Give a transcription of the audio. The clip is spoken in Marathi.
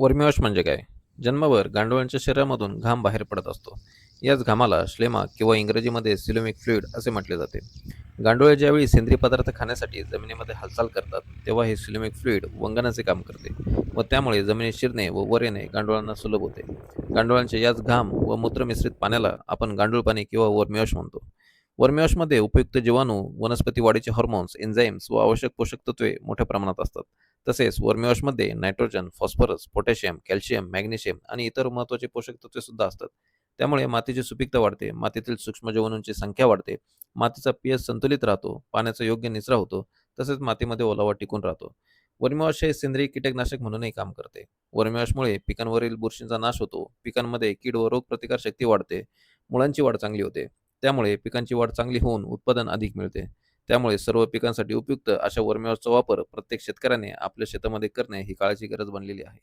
वर्मिवश म्हणजे काय? जन्मभर गांडोळांच्या शरीरामधून घाम बाहेर पडत असतो. याच घामाला श्लेमा किंवा इंग्रजीमध्ये सिलोमिक फ्लुइड असे म्हटले जाते. गांडोळे ज्यावेळी सेंद्रिय पदार्थ खाण्यासाठी जमिनीमध्ये हालचाल करतात तेव्हा हे सिलोमिक फ्लुइड वंगणाचे काम करते व त्यामुळे जमिनीत शिरणे व वर येणे गांडुळांना सुलभ होते. गांडोळांचे याच घाम व मूत्र मिश्रित पाण्याला आपण गांडूळ पाणी किंवा वर्मिवश म्हणतो. वर्मिवशमध्ये उपयुक्त जीवाणू वनस्पती वाढीचे हॉर्मोन्स एन्झाईम्स व आवश्यक पोषक तत्वे मोठ्या प्रमाणात असतात. तसेच वर्मिवॉशमध्ये nitrogen phosphorus potassium calcium magnesium आणि इतर महत्त्वाचे पोषक तत्वे सुद्धा असतात. त्यामुळे मातीची सुपीकता वाढते मातीतील सूक्ष्मजीवाणूंची संख्या वाढते मातीचा पीएच संतुलित राहतो पाण्याचा योग्य निचरा होतो तसेच मातीमध्ये ओलावा टिकून राहतो. वर्मिवॉश हे सेंद्रिय कीटकनाशक म्हणूनही काम करते. वर्मिवॉशमुळे पिकांवरील बुरशींचा नाश होतो पिकांमध्ये कीड व रोगप्रतिकार शक्ती वाढते मुळांची वाढ चांगली होते त्यामुळे पिकांची वाढ चांगली होऊन उत्पादन अधिक मिळते. त्यामुळे सर्व पिकांसाठी उपयुक्त अशा वर्मिवॉशचा वापर प्रत्येक शेतकऱ्याने आपल्या शेतामध्ये करणे ही काळाची गरज बनलेली आहे.